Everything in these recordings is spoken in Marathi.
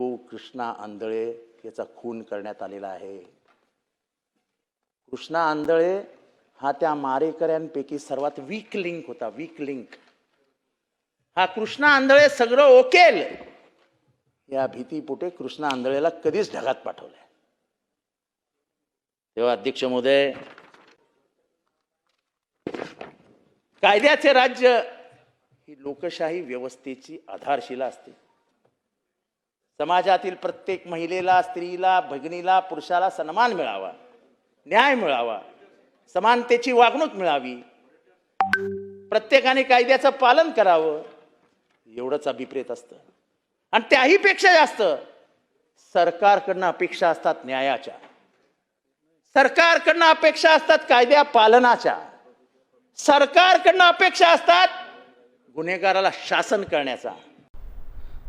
तो कृष्णा आंधळे याचा खून करण्यात आलेला आहे. कृष्णा आंधळे हा त्या मारेकऱ्यांपैकी सर्वात वीक लिंक होता वीक लिंक हा कृष्णा आंधळे सगळं ओकेल. या भीतीपोटे कृष्णा आंधळेला कधीच ढगात पाठवलंय. तेव्हा अध्यक्ष महोदय कायद्याचे राज्य ही लोकशाही व्यवस्थेची आधारशिला असते. समाजातील प्रत्येक महिलेला स्त्रीला भगिनीला पुरुषाला सन्मान मिळावा न्याय मिळावा समानतेची वागणूक मिळावी. प्रत्येकाने कायद्याचं पालन करावं एवढंच अभिप्रेत असतं. आणि त्याही पेक्षा जास्त सरकारकडनं अपेक्षा असतात न्यायाच्या. सरकारकडनं अपेक्षा असतात कायद्या पालनाच्या. सरकारकडनं अपेक्षा असतात गुन्हेगाराला शासन करण्याचा.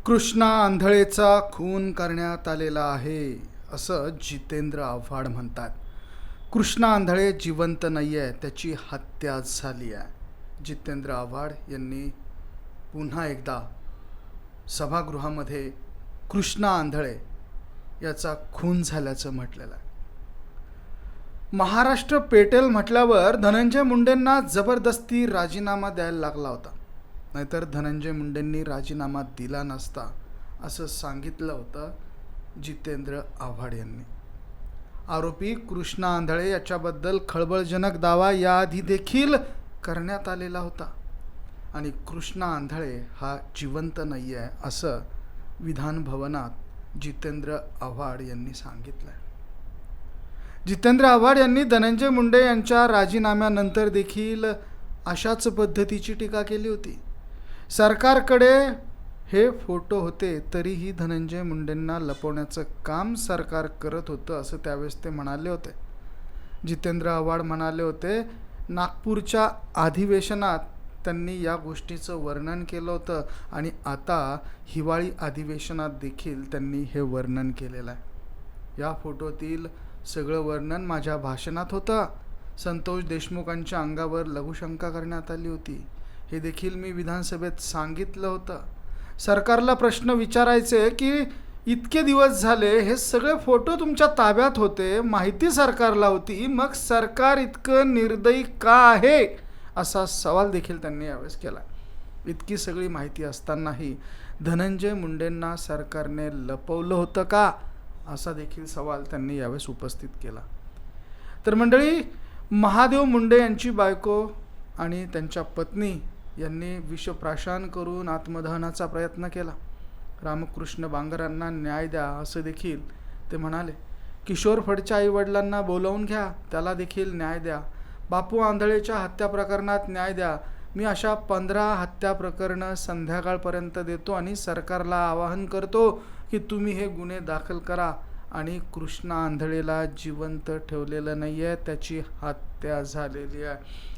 कृष्णा आंधळेचा खून करण्यात आलेला आहे असं जितेंद्र आव्हाड म्हणतात. कृष्णा आंधळे जिवंत नाही आहे त्याची हत्या झाली आहे. जितेंद्र आव्हाड यांनी पुन्हा एकदा सभागृहामध्ये कृष्णा आंधळे याचा खून झाल्याचं म्हटलेलं आहे. महाराष्ट्र पेटेल म्हटल्यावर धनंजय मुंडेंना जबरदस्ती राजीनामा द्यायला लागला होता. नाहीतर धनंजय मुंडेंनी राजीनामा दिला नसता असं सांगितलं होतं जितेंद्र आव्हाड यांनी. आरोपी कृष्णा आंधळे याच्याबद्दल खळबळजनक दावा याआधी देखील करण्यात आलेला होता. आणि कृष्णा आंधळे हा जिवंत नाही आहे असं विधानभवनात जितेंद्र आव्हाड यांनी सांगितलं आहे जितेंद्र आव्हाड यांनी धनंजय मुंडे यांच्या राजीनाम्यानंतर देखील अशाच पद्धतीची टीका केली होती. सरकारकडे हे फोटो होते तरीही धनंजय मुंडेंना लपवण्याचं काम सरकार करत होतं असं त्यावेळेस ते म्हणाले होते. जितेंद्र आव्हाड म्हणाले होते नागपूरच्या अधिवेशनात त्यांनी या गोष्टीचं वर्णन केलं होतं आणि आता हिवाळी अधिवेशनात देखील त्यांनी हे वर्णन केलेलं आहे. या फोटोतील सगळं वर्णन माझ्या भाषणात होतं. संतोष देशमुखांच्या अंगावर लघुशंका करण्यात आली होती. हे देखील मी विधानसभेत सांगितलं होतं. सरकारला प्रश्न विचारायचे की इतके दिवस झाले हे सगळे फोटो तुमच्या ताब्यात होते माहिती सरकारला होती मग सरकार इतकं निर्दयी का आहे? असा सवाल देखील त्यांनी यावेळेस केला. इतकी सगळी माहिती असतानाही धनंजय मुंडेंना सरकारने लपवलं होतं का? असा देखील सवाल त्यांनी यावेळेस उपस्थित केला. तर मंडळी महादेव मुंडे यांची बायको आणि त्यांच्या पत्नी यांनी विषप्राशान करून आत्मदहनाचा प्रयत्न केला. रामकृष्ण बांगरांना न्याय द्या असं देखील ते म्हणाले. किशोर फडच्या आईवडिलांना बोलावून घ्या त्याला देखील न्याय द्या. बापू आंधळेच्या हत्या प्रकरणात न्याय द्या. मी अशा पंधरा हत्या प्रकरणं संध्याकाळपर्यंत देतो आणि सरकारला आवाहन करतो की तुम्ही हे गुन्हे दाखल करा. आणि कृष्णा आंधळेला जिवंत ठेवलेलं नाही आहे त्याची हत्या झालेली आहे.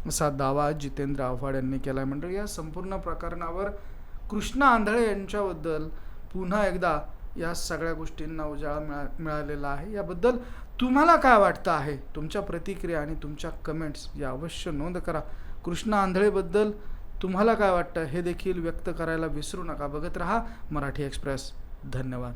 असा दावा जितेंद्र आव्हाड यांनी केला आहे म्हणजे या संपूर्ण प्रकरणावर कृष्णा आंधळे यांच्याबद्दल पुन्हा एकदा या सगळ्या गोष्टींना उजाळा मिळा मिळालेला आहे. याबद्दल तुम्हाला काय वाटतं आहे? तुमच्या प्रतिक्रिया आणि तुमच्या कमेंट्स या अवश्य नोंद करा. कृष्णा आंधळेबद्दल तुम्हाला काय वाटतं? हे देखील व्यक्त करायला विसरू नका. बघत रहा मराठी एक्सप्रेस. धन्यवाद.